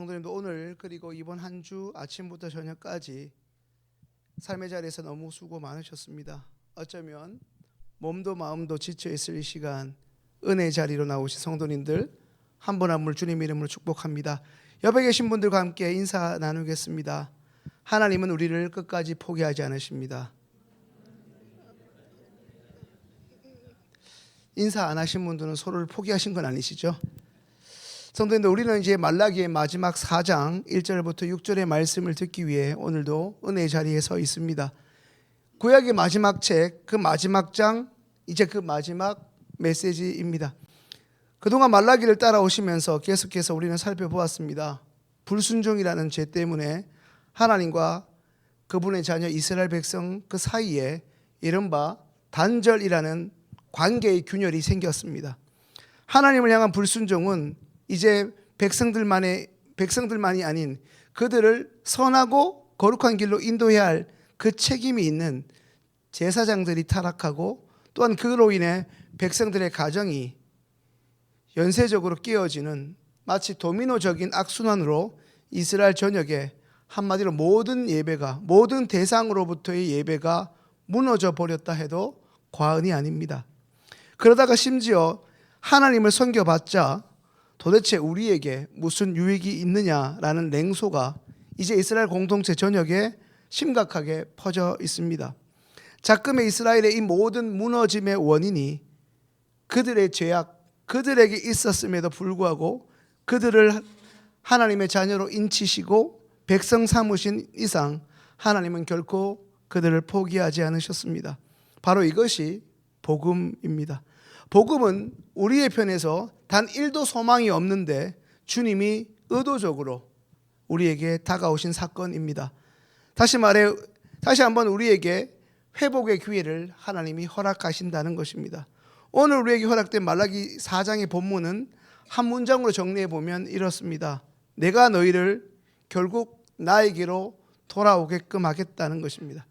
성도님도 오늘 그리고 이번 한 주 아침부터 저녁까지 삶의 자리에서 너무 수고 많으셨습니다. 어쩌면 몸도 마음도 지쳐 있을 이 시간 은혜의 자리로 나오신 성도님들 한 분 한 분 주님 이름으로 축복합니다. 옆에 계신 분들과 함께 인사 나누겠습니다. 하나님은 우리를 끝까지 포기하지 않으십니다. 인사 안 하신 분들은 서로를 포기하신 건 아니시죠? 성도님들 우리는 이제 말라기의 마지막 4장 1절부터 6절의 말씀을 듣기 위해 오늘도 은혜의 자리에 서 있습니다. 구약의 마지막 책 그 마지막 장 이제 그 마지막 메시지입니다. 그동안 말라기를 따라오시면서 계속해서 우리는 살펴보았습니다. 불순종이라는 죄 때문에 하나님과 그분의 자녀 이스라엘 백성 그 사이에 이른바 단절이라는 관계의 균열이 생겼습니다. 하나님을 향한 불순종은 이제 백성들만의 백성들만이 아닌 그들을 선하고 거룩한 길로 인도해야 할 그 책임이 있는 제사장들이 타락하고 또한 그로 인해 백성들의 가정이 연쇄적으로 깨어지는 마치 도미노적인 악순환으로 이스라엘 전역에 한마디로 모든 예배가 모든 대상으로부터의 예배가 무너져 버렸다 해도 과언이 아닙니다. 그러다가 심지어 하나님을 섬겨봤자 도대체 우리에게 무슨 유익이 있느냐라는 냉소가 이제 이스라엘 공동체 전역에 심각하게 퍼져 있습니다. 작금의 이스라엘의 이 모든 무너짐의 원인이 그들의 죄악, 그들에게 있었음에도 불구하고 그들을 하나님의 자녀로 인치시고 백성 삼으신 이상 하나님은 결코 그들을 포기하지 않으셨습니다. 바로 이것이 복음입니다. 복음은 우리의 편에서 단 1도 소망이 없는데 주님이 의도적으로 우리에게 다가오신 사건입니다. 다시 말해 다시 한번 우리에게 회복의 기회를 하나님이 허락하신다는 것입니다. 오늘 우리에게 허락된 말라기 4장의 본문은 한 문장으로 정리해 보면 이렇습니다. 내가 너희를 결국 나에게로 돌아오게끔 하겠다는 것입니다.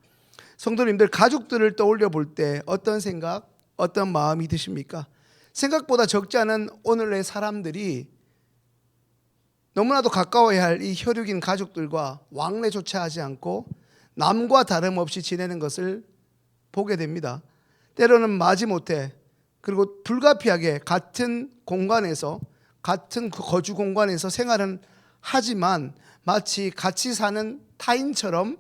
성도님들 가족들을 떠올려 볼 때 어떤 생각, 어떤 마음이 드십니까? 생각보다 적지 않은 오늘의 사람들이 너무나도 가까워야 할 이 혈육인 가족들과 왕래조차 하지 않고 남과 다름없이 지내는 것을 보게 됩니다. 때로는 마지못해 그리고 불가피하게 같은 공간에서 같은 그 거주 공간에서 생활은 하지만 마치 같이 사는 타인처럼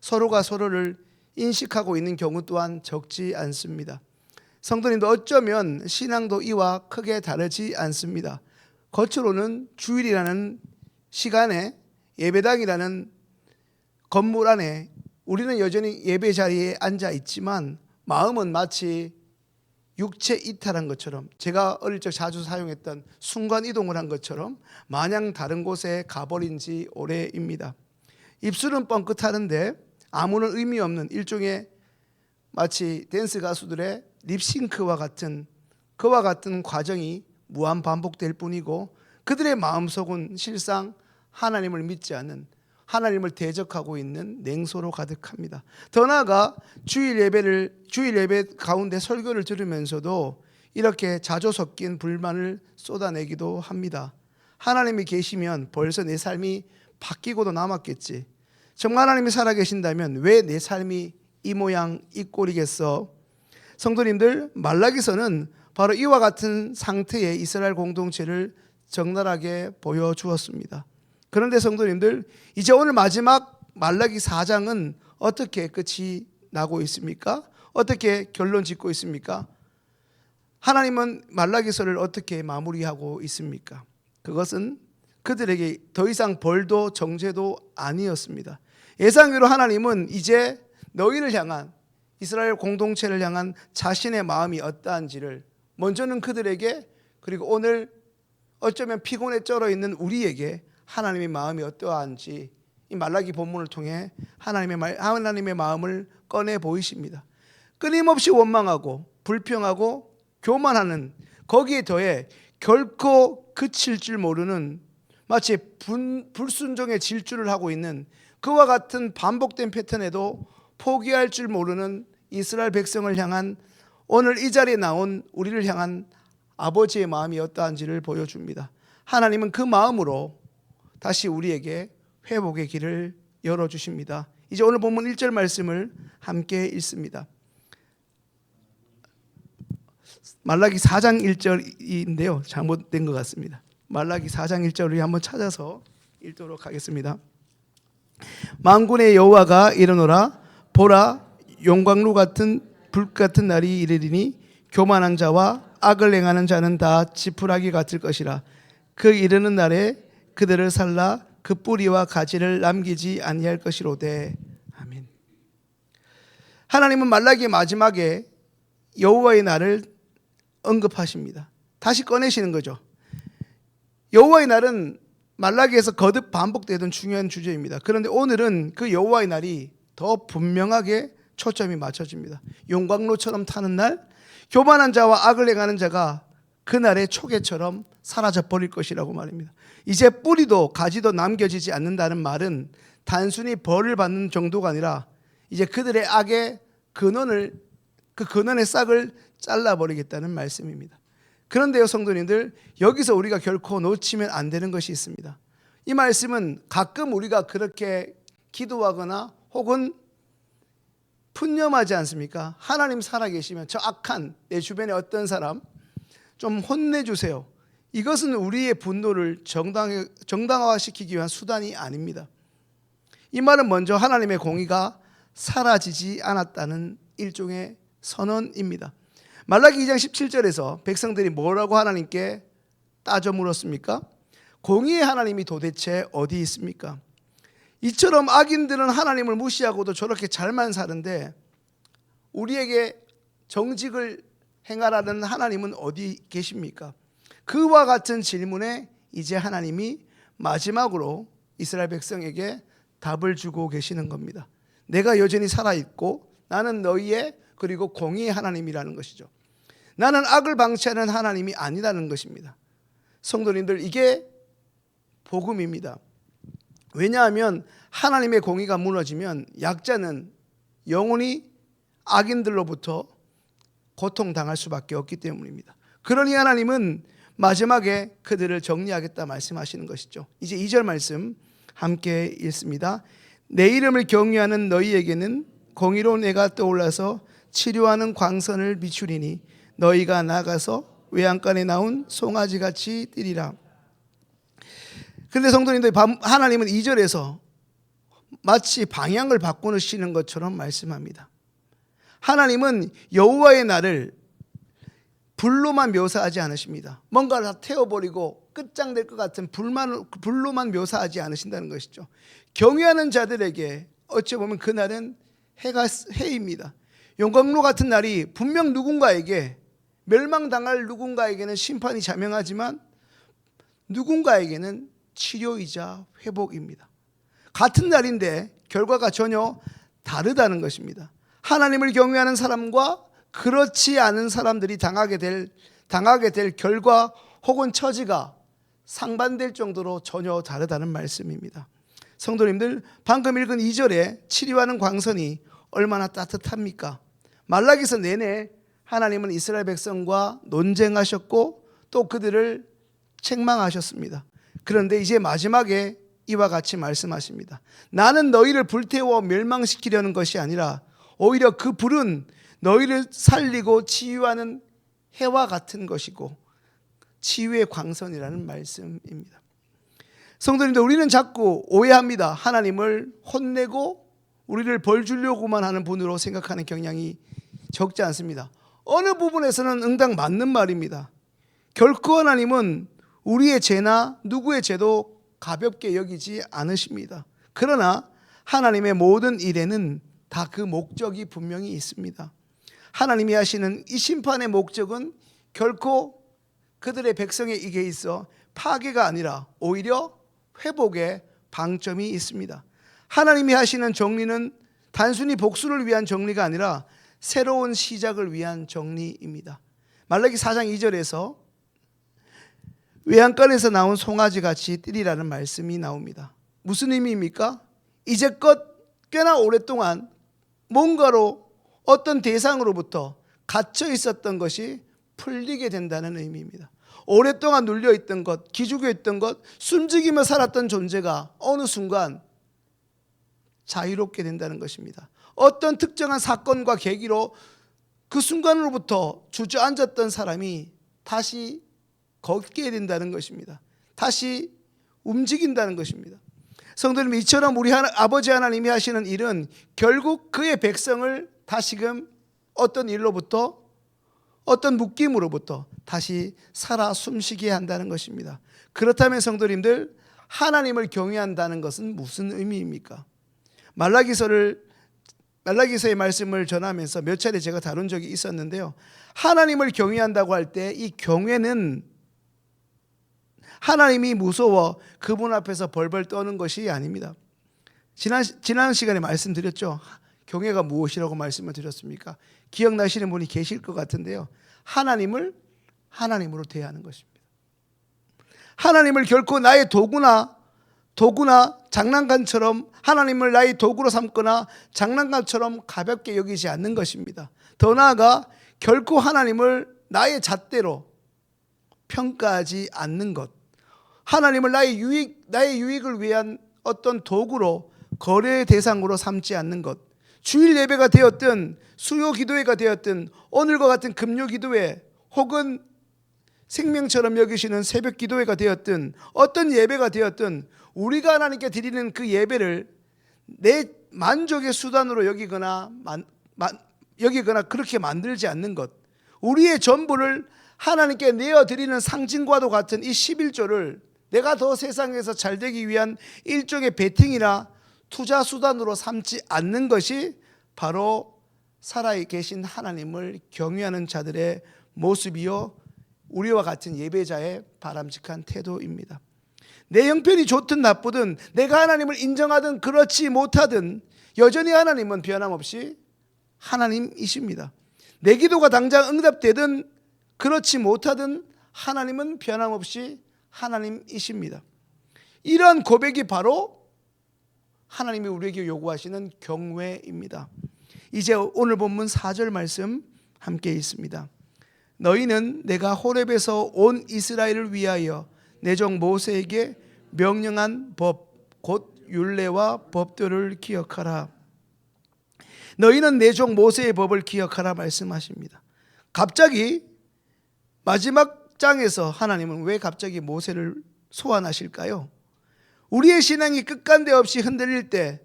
서로가 서로를 인식하고 있는 경우 또한 적지 않습니다. 성도님도 어쩌면 신앙도 이와 크게 다르지 않습니다. 겉으로는 주일이라는 시간에 예배당이라는 건물 안에 우리는 여전히 예배 자리에 앉아 있지만 마음은 마치 육체 이탈한 것처럼 제가 어릴 적 자주 사용했던 순간 이동을 한 것처럼 마냥 다른 곳에 가버린 지 오래입니다. 입술은 뻥끗하는데 아무런 의미 없는 일종의 마치 댄스 가수들의 립싱크와 같은 그와 같은 과정이 무한 반복될 뿐이고 그들의 마음속은 실상 하나님을 믿지 않는 하나님을 대적하고 있는 냉소로 가득합니다. 더 나아가 주일 예배를 주일 예배 가운데 설교를 들으면서도 이렇게 자조 섞인 불만을 쏟아내기도 합니다. 하나님이 계시면 벌써 내 삶이 바뀌고도 남았겠지. 정말 하나님이 살아계신다면 왜 내 삶이 이 모양 이 꼴이겠어? 성도님들 말라기서는 바로 이와 같은 상태의 이스라엘 공동체를 적나라하게 보여주었습니다. 그런데 성도님들 이제 오늘 마지막 말라기 4장은 어떻게 끝이 나고 있습니까? 어떻게 결론 짓고 있습니까? 하나님은 말라기서를 어떻게 마무리하고 있습니까? 그것은 그들에게 더 이상 벌도 정죄도 아니었습니다. 예상외로 하나님은 이제 너희를 향한 이스라엘 공동체를 향한 자신의 마음이 어떠한지를 먼저는 그들에게 그리고 오늘 어쩌면 피곤에 쩔어 있는 우리에게 하나님의 마음이 어떠한지 이 말라기 본문을 통해 하나님의 말, 하나님의 마음을 꺼내 보이십니다. 끊임없이 원망하고 불평하고 교만하는 거기에 더해 결코 그칠 줄 모르는 마치 분, 불순종의 질주를 하고 있는 그와 같은 반복된 패턴에도 포기할 줄 모르는 이스라엘 백성을 향한 오늘 이 자리에 나온 우리를 향한 아버지의 마음이 어떠한지를 보여줍니다. 하나님은 그 마음으로 다시 우리에게 회복의 길을 열어 주십니다. 이제 오늘 본문 1절 말씀을 함께 읽습니다. 말라기 4장 1절인데요. 잘못된 것 같습니다. 말라기 4장 1절을 한번 찾아서 읽도록 하겠습니다. 만군의 여호와가 이르노라 보라 용광로 같은 불 같은 날이 이르리니 교만한 자와 악을 행하는 자는 다 지푸라기 같을 것이라 그 이르는 날에 그들을 살라 그 뿌리와 가지를 남기지 아니할 것이로되 아멘. 하나님은 말라기의 마지막에 여호와의 날을 언급하십니다. 다시 꺼내시는 거죠. 여호와의 날은 말라기에서 거듭 반복되던 중요한 주제입니다. 그런데 오늘은 그 여호와의 날이 더 분명하게 초점이 맞춰집니다. 용광로처럼 타는 날, 교만한 자와 악을 행하는 자가 그날의 초계처럼 사라져 버릴 것이라고 말입니다. 이제 뿌리도 가지도 남겨지지 않는다는 말은 단순히 벌을 받는 정도가 아니라 이제 그들의 악의 근원을 그 근원의 싹을 잘라 버리겠다는 말씀입니다. 그런데요, 성도님들, 여기서 우리가 결코 놓치면 안 되는 것이 있습니다. 이 말씀은 가끔 우리가 그렇게 기도하거나 혹은 푸념하지 않습니까? 하나님 살아계시면 저 악한 내 주변에 어떤 사람 좀 혼내주세요. 이것은 우리의 분노를 정당, 정당화시키기 위한 수단이 아닙니다. 이 말은 먼저 하나님의 공의가 사라지지 않았다는 일종의 선언입니다. 말라기 2장 17절에서 백성들이 뭐라고 하나님께 따져 물었습니까? 공의의 하나님이 도대체 어디 있습니까? 이처럼 악인들은 하나님을 무시하고도 저렇게 잘만 사는데 우리에게 정직을 행하라는 하나님은 어디 계십니까? 그와 같은 질문에 이제 하나님이 마지막으로 이스라엘 백성에게 답을 주고 계시는 겁니다. 내가 여전히 살아있고 나는 너희의 그리고 공의의 하나님이라는 것이죠. 나는 악을 방치하는 하나님이 아니라는 것입니다. 성도님들 이게 복음입니다. 왜냐하면 하나님의 공의가 무너지면 약자는 영원히 악인들로부터 고통당할 수밖에 없기 때문입니다. 그러니 하나님은 마지막에 그들을 정리하겠다 말씀하시는 것이죠. 이제 2절 말씀 함께 읽습니다. 내 이름을 경외하는 너희에게는 공의로운 애가 떠올라서 치료하는 광선을 비추리니 너희가 나가서 외양간에 나온 송아지 같이 뛰리라. 그런데 성도님들 하나님은 2절에서 마치 방향을 바꾸시는 것처럼 말씀합니다. 하나님은 여호와의 날을 불로만 묘사하지 않으십니다. 뭔가를 다 태워버리고 끝장될 것 같은 불만, 불로만 묘사하지 않으신다는 것이죠. 경외하는 자들에게 어찌 보면 그날은 해가 해입니다. 용광로 같은 날이 분명 누군가에게 멸망당할 누군가에게는 심판이 자명하지만 누군가에게는 치료이자 회복입니다. 같은 날인데 결과가 전혀 다르다는 것입니다. 하나님을 경외하는 사람과 그렇지 않은 사람들이 당하게 될 당하게 될 결과 혹은 처지가 상반될 정도로 전혀 다르다는 말씀입니다. 성도님들 방금 읽은 2절에 치료하는 광선이 얼마나 따뜻합니까? 말라기서 내내 하나님은 이스라엘 백성과 논쟁하셨고 또 그들을 책망하셨습니다. 그런데 이제 마지막에 이와 같이 말씀하십니다. 나는 너희를 불태워 멸망시키려는 것이 아니라 오히려 그 불은 너희를 살리고 치유하는 해와 같은 것이고 치유의 광선이라는 말씀입니다. 성도님들 우리는 자꾸 오해합니다. 하나님을 혼내고 우리를 벌 주려고만 하는 분으로 생각하는 경향이 적지 않습니다. 어느 부분에서는 응당 맞는 말입니다. 결코 하나님은 우리의 죄나 누구의 죄도 가볍게 여기지 않으십니다. 그러나 하나님의 모든 일에는 다 그 목적이 분명히 있습니다. 하나님이 하시는 이 심판의 목적은 결코 그들의 백성에게 있어 파괴가 아니라 오히려 회복의 방점이 있습니다. 하나님이 하시는 정리는 단순히 복수를 위한 정리가 아니라 새로운 시작을 위한 정리입니다. 말라기 4장 2절에서 외양간에서 나온 송아지 같이 뛰리라는 말씀이 나옵니다. 무슨 의미입니까? 이제껏 꽤나 오랫동안 뭔가로 어떤 대상으로부터 갇혀 있었던 것이 풀리게 된다는 의미입니다. 오랫동안 눌려 있던 것, 기죽여 있던 것, 숨죽이며 살았던 존재가 어느 순간 자유롭게 된다는 것입니다. 어떤 특정한 사건과 계기로 그 순간으로부터 주저앉았던 사람이 다시 걷게 된다는 것입니다. 다시 움직인다는 것입니다. 성도님 이처럼 우리 하나, 아버지 하나님이 하시는 일은 결국 그의 백성을 다시금 어떤 일로부터 어떤 묶임으로부터 다시 살아 숨쉬게 한다는 것입니다. 그렇다면 성도님들 하나님을 경외한다는 것은 무슨 의미입니까? 말라기서를 말라기서의 말씀을 전하면서 몇 차례 제가 다룬 적이 있었는데요. 하나님을 경외한다고 할 때 이 경외는 하나님이 무서워 그분 앞에서 벌벌 떠는 것이 아닙니다. 지난 지난 시간에 말씀드렸죠. 경외가 무엇이라고 말씀을 드렸습니까? 기억나시는 분이 계실 것 같은데요. 하나님을 하나님으로 대하는 것입니다. 하나님을 결코 나의 도구나 도구나 장난감처럼 하나님을 나의 도구로 삼거나 장난감처럼 가볍게 여기지 않는 것입니다. 더 나아가 결코 하나님을 나의 잣대로 평가하지 않는 것. 하나님을 나의 유익 나의 유익을 위한 어떤 도구로 거래의 대상으로 삼지 않는 것. 주일 예배가 되었든 수요 기도회가 되었든 오늘과 같은 금요 기도회 혹은 생명처럼 여기시는 새벽 기도회가 되었든 어떤 예배가 되었든 우리가 하나님께 드리는 그 예배를 내 만족의 수단으로 여기거나 만, 만, 여기거나 그렇게 만들지 않는 것 우리의 전부를 하나님께 내어 드리는 상징과도 같은 이 11조를 내가 더 세상에서 잘 되기 위한 일종의 베팅이나 투자 수단으로 삼지 않는 것이 바로 살아 계신 하나님을 경외하는 자들의 모습이요 우리와 같은 예배자의 바람직한 태도입니다. 내 형편이 좋든 나쁘든 내가 하나님을 인정하든 그렇지 못하든 여전히 하나님은 변함없이 하나님이십니다. 내 기도가 당장 응답되든 그렇지 못하든 하나님은 변함없이 하나님이십니다. 이러한 고백이 바로 하나님이 우리에게 요구하시는 경외입니다. 이제 오늘 본문 4절 말씀 함께 있습니다. 너희는 내가 호렙에서 온 이스라엘을 위하여 내 종 모세에게 명령한 법 곧 율례와 법들을 기억하라. 너희는 내 종 모세의 법을 기억하라 말씀하십니다. 갑자기 마지막 장에서 하나님은 왜 갑자기 모세를 소환하실까요? 우리의 신앙이 끝간데 없이 흔들릴 때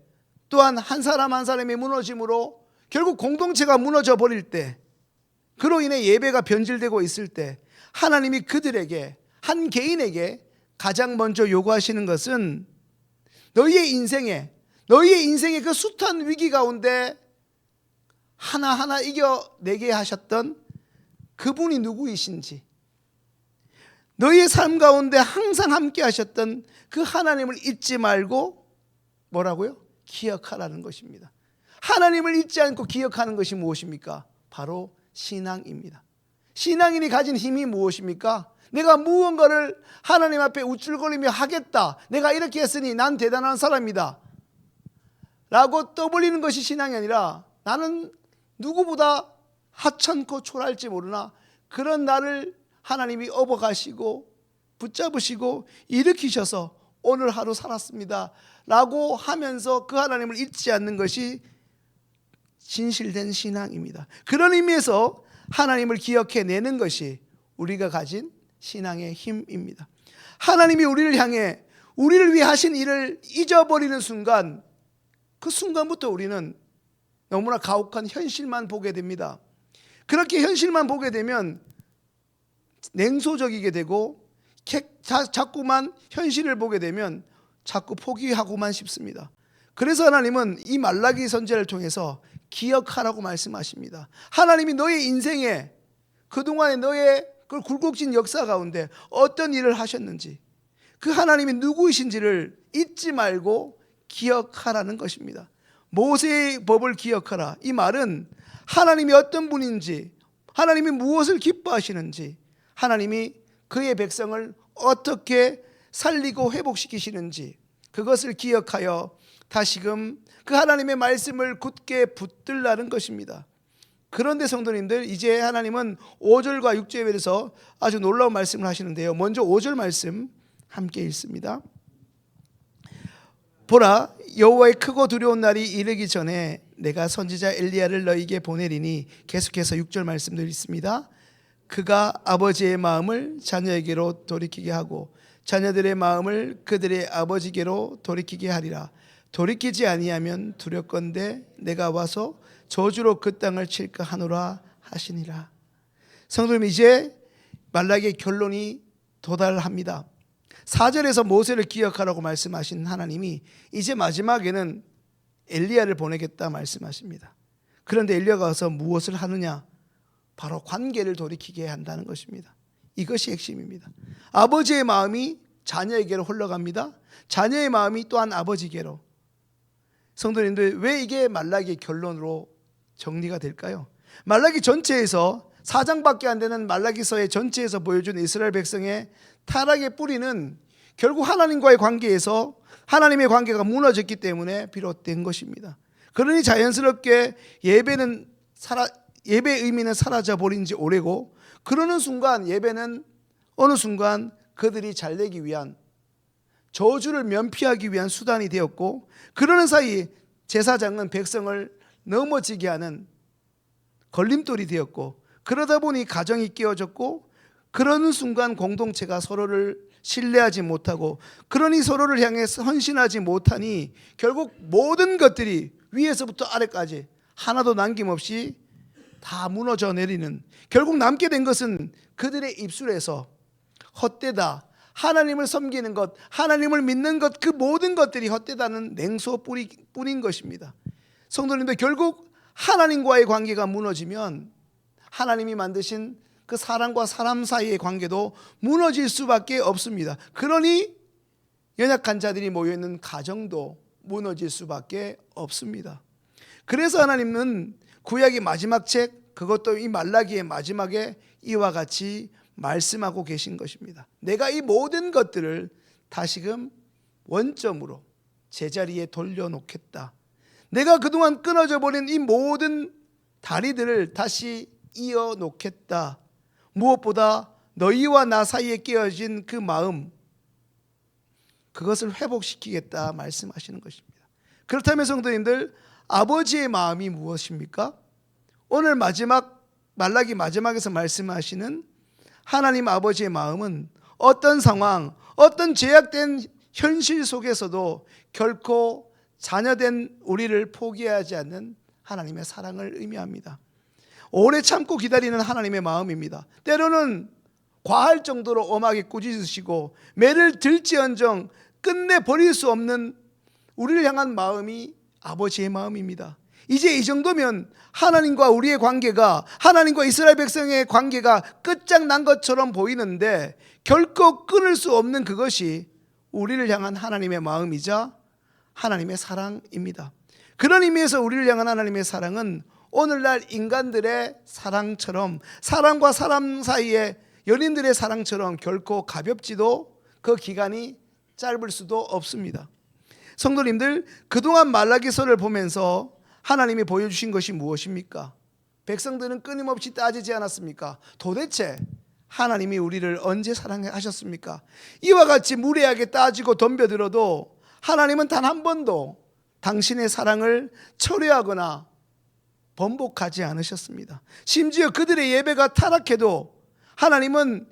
또한 한 사람 한 사람이 무너짐으로 결국 공동체가 무너져 버릴 때 그로 인해 예배가 변질되고 있을 때 하나님이 그들에게 한 개인에게 가장 먼저 요구하시는 것은 너희의 인생에 너희의 인생의 그 숱한 위기 가운데 하나하나 이겨내게 하셨던 그분이 누구이신지 너희의 삶 가운데 항상 함께 하셨던 그 하나님을 잊지 말고 뭐라고요? 기억하라는 것입니다. 하나님을 잊지 않고 기억하는 것이 무엇입니까? 바로 신앙입니다. 신앙인이 가진 힘이 무엇입니까? 내가 무언가를 하나님 앞에 우쭐거리며 하겠다. 내가 이렇게 했으니 난 대단한 사람이다. 라고 떠벌리는 것이 신앙이 아니라 나는 누구보다 하찮고 초라할지 모르나 그런 나를 하나님이 업어가시고 붙잡으시고 일으키셔서 오늘 하루 살았습니다. 라고 하면서 그 하나님을 잊지 않는 것이 진실된 신앙입니다. 그런 의미에서 하나님을 기억해내는 것이 우리가 가진 신앙의 힘입니다. 하나님이 우리를 향해 우리를 위해 하신 일을 잊어버리는 순간 그 순간부터 우리는 너무나 가혹한 현실만 보게 됩니다. 그렇게 현실만 보게 되면 냉소적이게 되고 자꾸만 현실을 보게 되면 자꾸 포기하고만 싶습니다. 그래서 하나님은 이 말라기 선제를 통해서 기억하라고 말씀하십니다. 하나님이 너의 인생에 그동안에 너의 그 굴곡진 역사 가운데 어떤 일을 하셨는지 그 하나님이 누구이신지를 잊지 말고 기억하라는 것입니다. 모세의 법을 기억하라. 이 말은 하나님이 어떤 분인지, 하나님이 무엇을 기뻐하시는지, 하나님이 그의 백성을 어떻게 살리고 회복시키시는지 그것을 기억하여 다시금 그 하나님의 말씀을 굳게 붙들라는 것입니다. 그런데 성도님들 이제 하나님은 5절과 6절에 대해서 아주 놀라운 말씀을 하시는데요. 먼저 5절 말씀 함께 읽습니다. 보라 여호와의 크고 두려운 날이 이르기 전에 내가 선지자 엘리야를 너희에게 보내리니 계속해서 6절 말씀도 읽습니다. 그가 아버지의 마음을 자녀에게로 돌이키게 하고 자녀들의 마음을 그들의 아버지께로 돌이키게 하리라. 돌이키지 아니하면 두렵건대 내가 와서 저주로 그 땅을 칠까 하노라 하시니라. 성도님 이제 말라기의 결론이 도달합니다. 4절에서 모세를 기억하라고 말씀하신 하나님이 이제 마지막에는 엘리야를 보내겠다 말씀하십니다. 그런데 엘리야가 와서 무엇을 하느냐? 바로 관계를 돌이키게 한다는 것입니다. 이것이 핵심입니다. 아버지의 마음이 자녀에게로 흘러갑니다. 자녀의 마음이 또한 아버지께로. 성도님들 왜 이게 말라기의 결론으로 정리가 될까요? 말라기 전체에서 사장밖에 안 되는 말라기서의 전체에서 보여준 이스라엘 백성의 타락의 뿌리는 결국 하나님과의 관계에서 하나님의 관계가 무너졌기 때문에 비롯된 것입니다. 그러니 자연스럽게 예배는 사라, 예배의 의미는 사라져 버린 지 오래고 그러는 순간 예배는 어느 순간 그들이 잘 되기 위한 저주를 면피하기 위한 수단이 되었고 그러는 사이 제사장은 백성을 넘어지게 하는 걸림돌이 되었고 그러다 보니 가정이 깨어졌고 그러는 순간 공동체가 서로를 신뢰하지 못하고 그러니 서로를 향해 헌신하지 못하니 결국 모든 것들이 위에서부터 아래까지 하나도 남김없이 다 무너져 내리는 결국 남게 된 것은 그들의 입술에서 헛되다 하나님을 섬기는 것 하나님을 믿는 것 그 모든 것들이 헛되다는 냉소 뿐인 것입니다 성도님들 결국 하나님과의 관계가 무너지면 하나님이 만드신 그 사람과 사람 사이의 관계도 무너질 수밖에 없습니다. 그러니 연약한 자들이 모여 있는 가정도 무너질 수밖에 없습니다. 그래서 하나님은 구약의 마지막 책 그것도 이 말라기의 마지막에 이와 같이 말씀하고 계신 것입니다. 내가 이 모든 것들을 다시금 원점으로 제자리에 돌려놓겠다. 내가 그동안 끊어져 버린 이 모든 다리들을 다시 이어 놓겠다. 무엇보다 너희와 나 사이에 깨어진 그 마음 그것을 회복시키겠다 말씀하시는 것입니다. 그렇다면 성도님들 아버지의 마음이 무엇입니까? 오늘 마지막 말라기 마지막에서 말씀하시는 하나님 아버지의 마음은 어떤 상황, 어떤 제약된 현실 속에서도 결코 자녀된 우리를 포기하지 않는 하나님의 사랑을 의미합니다. 오래 참고 기다리는 하나님의 마음입니다. 때로는 과할 정도로 엄하게 꾸짖으시고 매를 들지언정 끝내 버릴 수 없는 우리를 향한 마음이 아버지의 마음입니다. 이제 이 정도면 하나님과 우리의 관계가 하나님과 이스라엘 백성의 관계가 끝장난 것처럼 보이는데 결코 끊을 수 없는 그것이 우리를 향한 하나님의 마음이자 하나님의 사랑입니다. 그런 의미에서 우리를 향한 하나님의 사랑은 오늘날 인간들의 사랑처럼 사람과 사람 사이의 연인들의 사랑처럼 결코 가볍지도 그 기간이 짧을 수도 없습니다. 성도님들 그동안 말라기서를 보면서 하나님이 보여주신 것이 무엇입니까? 백성들은 끊임없이 따지지 않았습니까? 도대체 하나님이 우리를 언제 사랑하셨습니까? 이와 같이 무례하게 따지고 덤벼들어도 하나님은 단 한 번도 당신의 사랑을 철회하거나 번복하지 않으셨습니다. 심지어 그들의 예배가 타락해도 하나님은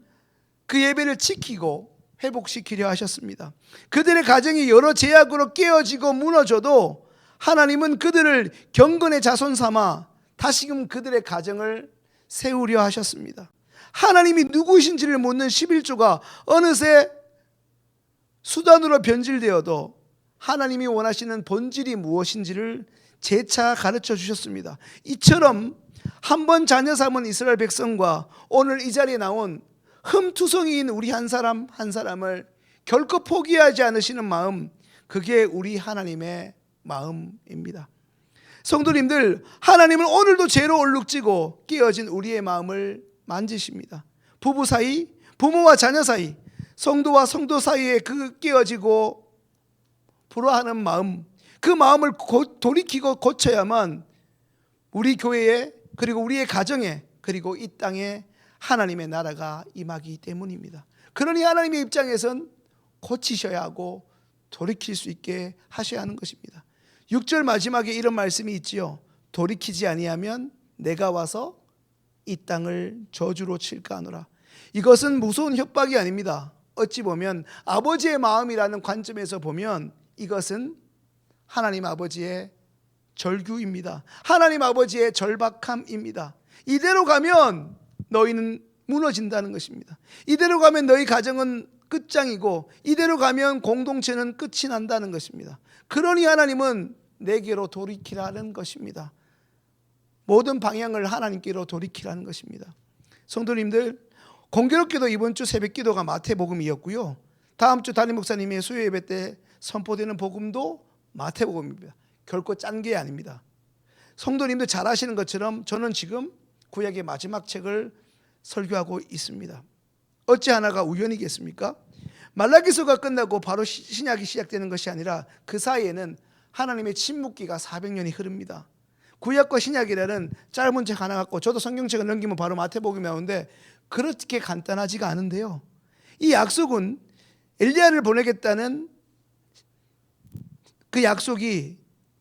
그 예배를 지키고 회복시키려 하셨습니다. 그들의 가정이 여러 제약으로 깨어지고 무너져도 하나님은 그들을 경건의 자손 삼아 다시금 그들의 가정을 세우려 하셨습니다. 하나님이 누구이신지를 묻는 11조가 어느새 수단으로 변질되어도 하나님이 원하시는 본질이 무엇인지를 재차 가르쳐 주셨습니다. 이처럼 한 번 자녀 삼은 이스라엘 백성과 오늘 이 자리에 나온 흠투성이인 우리 한 사람 한 사람을 결코 포기하지 않으시는 마음, 그게 우리 하나님의 마음입니다. 성도님들, 하나님은 오늘도 죄로 얼룩지고 깨어진 우리의 마음을 만지십니다. 부부 사이, 부모와 자녀 사이, 성도와 성도 사이에 그 깨어지고 불화하는 마음, 그 마음을 고, 돌이키고 고쳐야만 우리 교회에 그리고 우리의 가정에 그리고 이 땅에 하나님의 나라가 임하기 때문입니다. 그러니 하나님의 입장에선 고치셔야 하고 돌이킬 수 있게 하셔야 하는 것입니다. 6절 마지막에 이런 말씀이 있지요. 돌이키지 아니하면 내가 와서 이 땅을 저주로 칠까 하노라. 이것은 무서운 협박이 아닙니다. 어찌 보면 아버지의 마음이라는 관점에서 보면 이것은 하나님 아버지의 절규입니다. 하나님 아버지의 절박함입니다. 이대로 가면 너희는 무너진다는 것입니다. 이대로 가면 너희 가정은 끝장이고 이대로 가면 공동체는 끝이 난다는 것입니다. 그러니 하나님은 내게로 돌이키라는 것입니다. 모든 방향을 하나님께로 돌이키라는 것입니다. 성도님들 공교롭게도 이번 주 새벽 기도가 마태복음이었고요. 다음 주 담임 목사님의 수요 예배 때 선포되는 복음도 마태복음입니다. 결코 짠 게 아닙니다. 성도님들 잘 아시는 것처럼 저는 지금 구약의 마지막 책을 설교하고 있습니다. 어찌 하나가 우연이겠습니까? 말라기서가 끝나고 바로 시- 신약이 시작되는 것이 아니라 그 사이에는 하나님의 침묵기가 400년이 흐릅니다. 구약과 신약이라는 짧은 책 하나 갖고 저도 성경책을 넘기면 바로 마태복음이 나오는데 그렇게 간단하지가 않은데요. 이 약속은 엘리야를 보내겠다는 그 약속이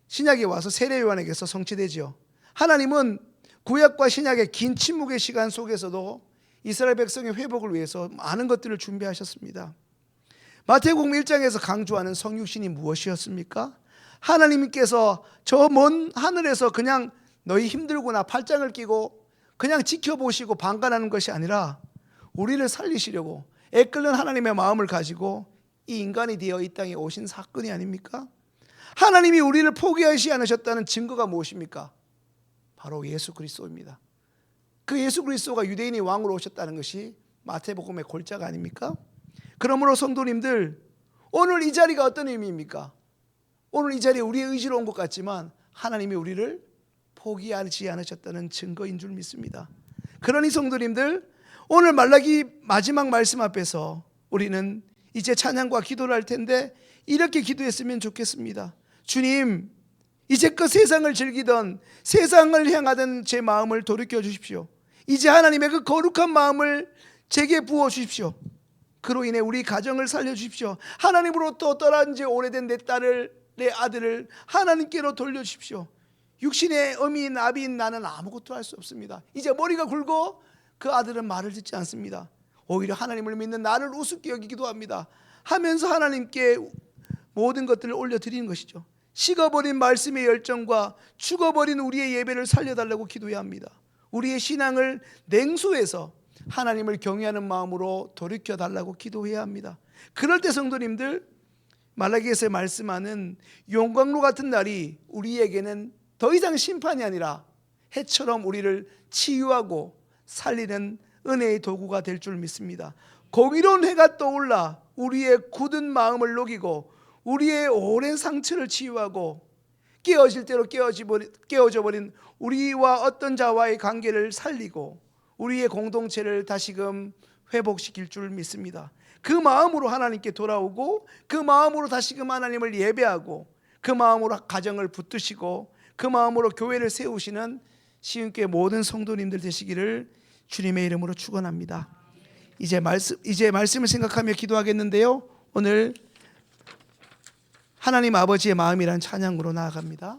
신약에 와서 세례 요한에게서 성취되지요. 하나님은 구약과 신약의 긴 침묵의 시간 속에서도 이스라엘 백성의 회복을 위해서 많은 것들을 준비하셨습니다. 마태복음 1장에서 강조하는 성육신이 무엇이었습니까? 하나님께서 저 먼 하늘에서 그냥 너희 힘들구나 팔짱을 끼고 그냥 지켜보시고 방관하는 것이 아니라 우리를 살리시려고 애끓는 하나님의 마음을 가지고 이 인간이 되어 이 땅에 오신 사건이 아닙니까? 하나님이 우리를 포기하지 않으셨다는 증거가 무엇입니까? 바로 예수 그리스도입니다. 그 예수 그리스도가 유대인이 왕으로 오셨다는 것이 마태복음의 골자가 아닙니까? 그러므로 성도님들 오늘 이 자리가 어떤 의미입니까? 오늘 이 자리에 우리의 의지로 온 것 같지만 하나님이 우리를 포기하지 않으셨다는 증거인 줄 믿습니다. 그러니 성도님들 오늘 말라기 마지막 말씀 앞에서 우리는 이제 찬양과 기도를 할 텐데 이렇게 기도했으면 좋겠습니다. 주님, 이제껏 세상을 즐기던 세상을 향하던 제 마음을 돌이켜 주십시오. 이제 하나님의 그 거룩한 마음을 제게 부어 주십시오. 그로 인해 우리 가정을 살려 주십시오. 하나님으로부터 떠난 지 오래된 내 딸을 내 아들을 하나님께로 돌려 주십시오. 육신의 어미인 아비인 나는 아무것도 할 수 없습니다. 이제 머리가 굵고 그 아들은 말을 듣지 않습니다. 오히려 하나님을 믿는 나를 우습게 여기기도 합니다. 하면서 하나님께 모든 것들을 올려 드리는 것이죠. 식어버린 말씀의 열정과 죽어버린 우리의 예배를 살려달라고 기도해야 합니다. 우리의 신앙을 냉소해서 하나님을 경외하는 마음으로 돌이켜 달라고 기도해야 합니다. 그럴 때 성도님들 말라기에서 말씀하는 용광로 같은 날이 우리에게는 더 이상 심판이 아니라 해처럼 우리를 치유하고 살리는 은혜의 도구가 될 줄 믿습니다. 공의로운 해가 떠올라 우리의 굳은 마음을 녹이고 우리의 오랜 상처를 치유하고 깨어질 대로 깨어져 버린 우리와 어떤 자와의 관계를 살리고 우리의 공동체를 다시금 회복시킬 줄 믿습니다. 그 마음으로 하나님께 돌아오고 그 마음으로 다시금 하나님을 예배하고 그 마음으로 가정을 붙드시고 그 마음으로 교회를 세우시는 시은교회 모든 성도님들 되시기를 주님의 이름으로 축원합니다. 이제 말씀 이제 말씀을 생각하며 기도하겠는데요. 오늘 하나님 아버지의 마음이란 찬양으로 나아갑니다.